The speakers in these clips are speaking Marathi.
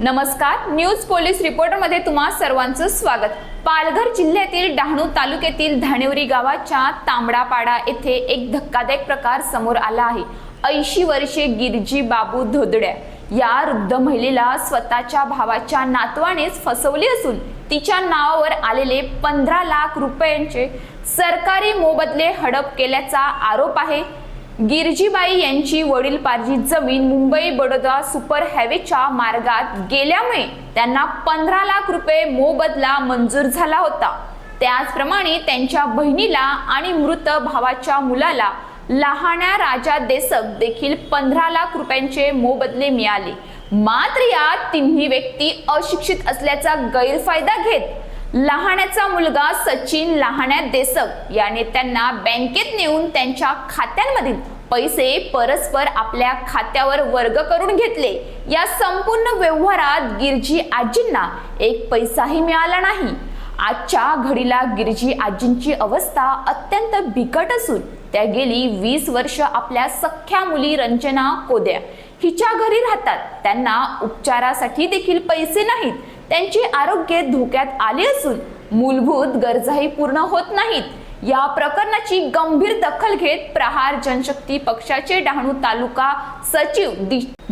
नमस्कार. न्यूज पोलीस रिपोर्टरमध्ये तुम्हा सर्वांचं स्वागत. पालघर जिल्ह्यातील डहाणू तालुक्यातील धाणेवरी गावाच्या तांबडापाडा येथे एक धक्कादायक प्रकार समोर आला आहे. ऐंशी वर्षे गिरजी बाबू धोदड्या या वृद्ध महिलेला स्वतःच्या भावाच्या नातवानेच फसवले असून तिच्या नावावर आलेले पंधरा लाख रुपयांचे सरकारी मोबदले हडप केल्याचा आरोप आहे. गिरजीबाई यांची वडीलपार्जी जमीन मुंबई बडोदा सुपर हायवेच्या मार्गात गेल्यामुळे त्यांना पंधरा लाख रुपये मोबदला मंजूर झाला होता. त्याचप्रमाणे त्यांच्या बहिणीला आणि मृत भावाच्या मुलाला लहाण्या राजा देसक देखील पंधरा लाख रुपयांचे मोबदले मिळाले. मात्र या तिन्ही व्यक्ती अशिक्षित असल्याचा गैरफायदा घेत लहाण्याचा मुलगा सचिन लहाण्या देसक याने त्यांना बँकेत नेऊन त्यांच्या खात्यांमधील पैसे परस्पर आपल्या खात्यावर वर्ग करून घेतले. या संपूर्ण व्यवहारात गिरजी आजींना एक पैसाही मिळाला नाही. आजच्या घडीला गिरजी आजींची अवस्था अत्यंत बिकट असून त्या गेली वीस वर्ष आपल्या सख्ख्या मुली रंजना कोद्या. हिच्या घरी राहतात. त्यांना उपचारासाठी देखील पैसे नाहीत. त्यांचे आरोग्य धोक्यात आले असून मूलभूत गरजाही पूर्ण होत नाहीत. या प्रकरणाची गंभीर दखल घेत प्रहार जनशक्ती पक्षाचे डहाणू तालुका सचिव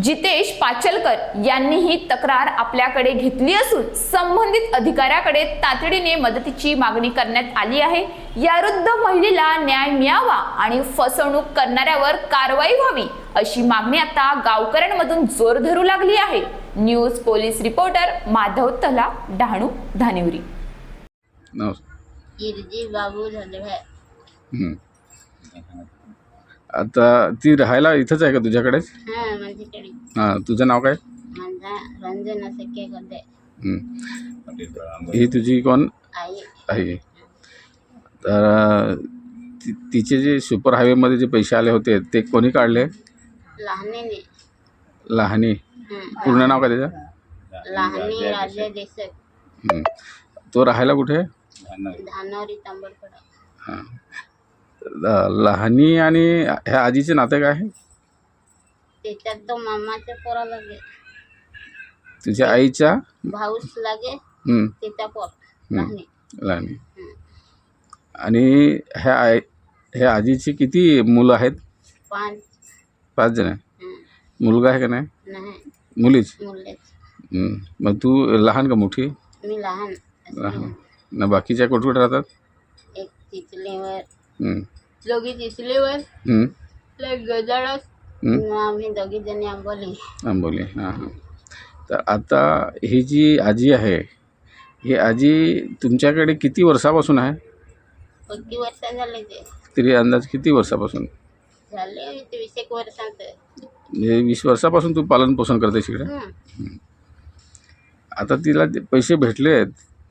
जितेश पाचलकर यांनी ही तक्रार आपल्याकडे घेतली असून संबंधित अधिकाऱ्याकडे तातडीने मदतीची मागणी करण्यात आली आहे. या वृद्ध महिलेला न्याय मिळावा आणि फसवणूक करणाऱ्यावर कारवाई व्हावी अशी मागणी आता गावकऱ्यांमधून जोर धरू लागली आहे. न्यूज पोलीस रिपोर्टर माधव तला डहाणू धानिवरी नमस्कार. गिरजी बाबू धोंडवे हं. आता ती राहायला इथंच आहे का तुझ्याकडेच हां माझ्याकडे. हां तुझं नाव काय? माझा रंजना हं. ही तुझी कोण? आई. आहे तर अं, ति- तिचे जे सुपर हायवेमध्ये जे पैसे आले होते ते कोणी काढले? लहानेने. लहानी. हं. पूर्ण नाव काय त्याचं? लहाने राजा देसक. तो राहायला कुठे? हां. लहानी आणि ह्या आजीचे नाते काय आहे? त्याच्यात तो मामाच्या पोरा लागे तुझ्या आईच्या? भाऊस लागे हं, त्याचा पोर हं. लहाने. लहानी. आणि ह्या आई ह्या आजीची किती मुलं आहेत? पाच. पाच जण आहे हं. मुलगा आहे का नाही? नाही. मुलीच? मुलेच. हं. मग तू लहान का मोठी? मी लहान. लहान. ना बाकीच्या कुठे कुठे राहतात? एक चिचलेवर हं. दोघी चिचलेवर हं. एक गजाळस हं. आम्ही दोघी जणी आंबोली. आंबोली हां हां. तर आता ही जी आजी आहे ही आजी तुमच्याकडे किती वर्षापासून आहे? किती वर्ष झाले ते? तरी अंदाज किती वर्षापासून? झाले ते वीस एक वर्षांचं म्हणजे वीस वर्षापासून तू पालनपोषण करते इकडे? हं. आता तिला ते पैसे भेटले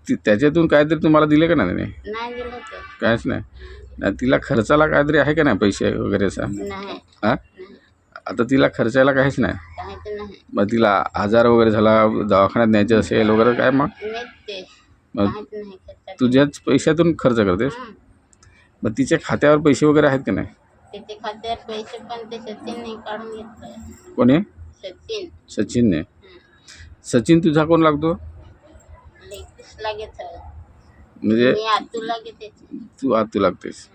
ती त्याच्यातून काहीतरी तुम्हाला दिले का नाही त्याने? नाही दिलं ते. काहीच नाही. ना तिला खर्चाला काहीतरी आहे का नाही पैसे वगैरे असं? नाही. हां? नाही. आता तिला खर्चायला काहीच नाही? काहीच नाही. मग तिला आजार वगैरे झाला दवाखान्यात न्यायचं असेल वगैरे काय मग? मग काहीच नाही तुझ्याच पैशातून खर्च करतेस? हं. मग तिच्या खात्यावर पैसे वगैरे आहेत का नाही? त्याचे खात्यावर पैसे पण ते सचिनने काढून घेतलं. कोणी? सचिन. सचिनने. हं. सचिन तुझा कोण लागतो? म्हणजे मी आतू तू आत तू लागतेस.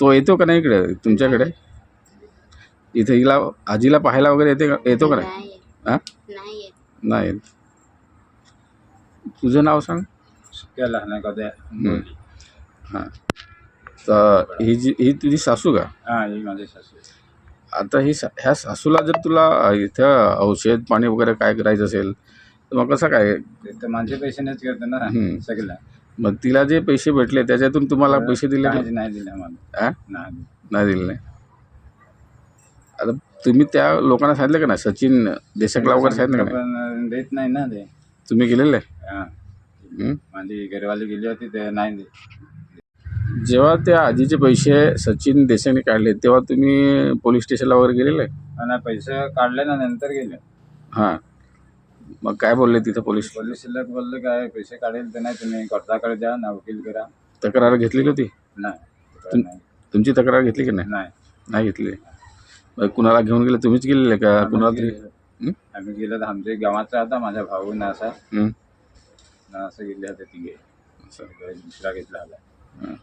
तो येतो का नाही इकडे? तुमच्याकडे? इथे हिला आजीला पाहायला वगैरे येते का? येतो का नाही? नाही येत. हां? नाही येत. नाही येत. तुझं नाव सांग. क्या लहान का हं. हां तर ही जी ही तुझी सासू का? हा ही माझी सासू आता ही सा ह्या सासूला जर तुला इथं औषध पाणी वगैरे काय करायचं असेल मग कसं काय? ते तर माझे पैसे नाहीच करते ना हं. सगळं मग तिला जे पैसे भेटले त्याच्यातून तुम्हाला पैसे दिले काहीच? नाही दिले मला? नाही नाही दिले नाही. आता तुम्ही त्या लोकांना सांगितलं का नाही? सचिन देशकला वगैरे सांगितलं का नाही? पण देत नाही ना ते. तुम्ही गेलेले? हा? माझी घरवाली गेली होती ते नाही दे जेव्हा त्या आजीचे पैसे सचिन देसाईने काढले तेव्हा तुम्ही पोलीस स्टेशनला वगैरे गेलेले? आणि पैसे काढले ना नंतर गेले. हां. मग काय बोलले तिथं पोलीस पोलीस शिल्लक बोलले काय पैसे काढेल ते नाही तुम्ही कोर्टाकडे जा ना वकील करा. तक्रार घेतलेली होती नाही तुम- नाही. तुमची तक्रार घेतली की नाही? नाही. नाही घेतली. मग कुणाला घेऊन गेले? तुम्हीच गेलेले का? कुणाला तरी हं? आम्ही गेलो तर आमच्या गावाचा होता माझा भाऊ ना असा. हं. ना असं गेले होते तिघे. असं. दुसरा घेतला होता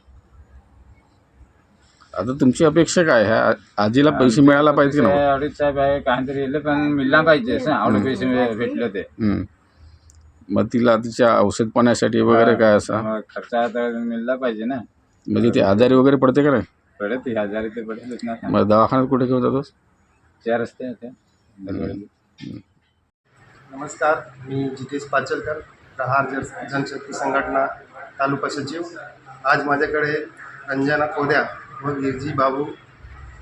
आता तुमची अपेक्षा काय? आहे आ- आजीला पैसे मिळायला पाहिजे ना अडीच साहेब आहे काहीतरी येले पण मिळला पाहिजे. असं आवडे पैसे मिळ- भेटले ते. मग तिला तिच्या औषध पाण्यासाठी वगैरे काय असं? मग खर्च मिळला पाहिजे ना. म्हणजे ती आजारी वगैरे पडते का नाही? पडत हजार ते पडेलच ना. मग दवाखान्यात कुठे घेऊन जातोस चार रस्ते आहेत ते. नमस्कार मी जितेश पाचलकर प्रहार जन जनशक्ती संघटना तालुका सचिव. आज माझ्याकडे रंजना कोद्या व गिरजी बाबू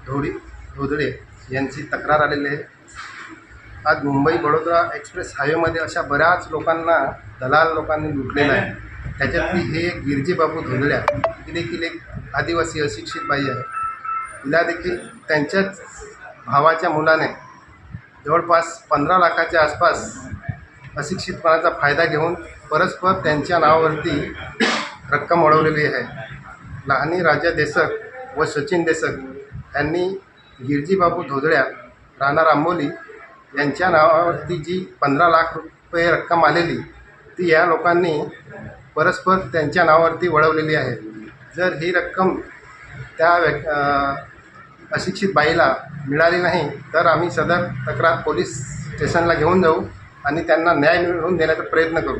धोडी धोदडे यांची तक्रार आलेली आहे. आज मुंबई बडोदरा एक्सप्रेस हायवेमध्ये अशा बऱ्याच लोकांना दलाल लोकांनी लुटलेलं आहे. त्याच्यातली हे गिरजी बाबू धोदड्या ही देखील एक आदिवासी अशिक्षित बाई आहे. तिला देखील त्यांच्याच भावाच्या मुलाने जवळपास पंधरा लाखाच्या आसपास अशिक्षितपणाचा फायदा घेऊन परस्पर त्यांच्या नावावरती रक्कम वळवलेली आहे. लहानी राजा देसक व सचिन देसक यांनी गिरजीबाबू धोदड्या राणा रामोली यांच्या नावावरती जी पंधरा लाख रुपये रक्कम आलेली ती या लोकांनी परस्पर त्यांच्या नावावरती वळवलेली आहे. जर ही रक्कम त्या व्यक् अशिक्षित बाईला मिळाली नाही तर आम्ही सदर तक्रार पोलीस स्टेशनला घेऊन जाऊ आणि त्यांना न्याय मिळवून देण्याचा प्रयत्न करू.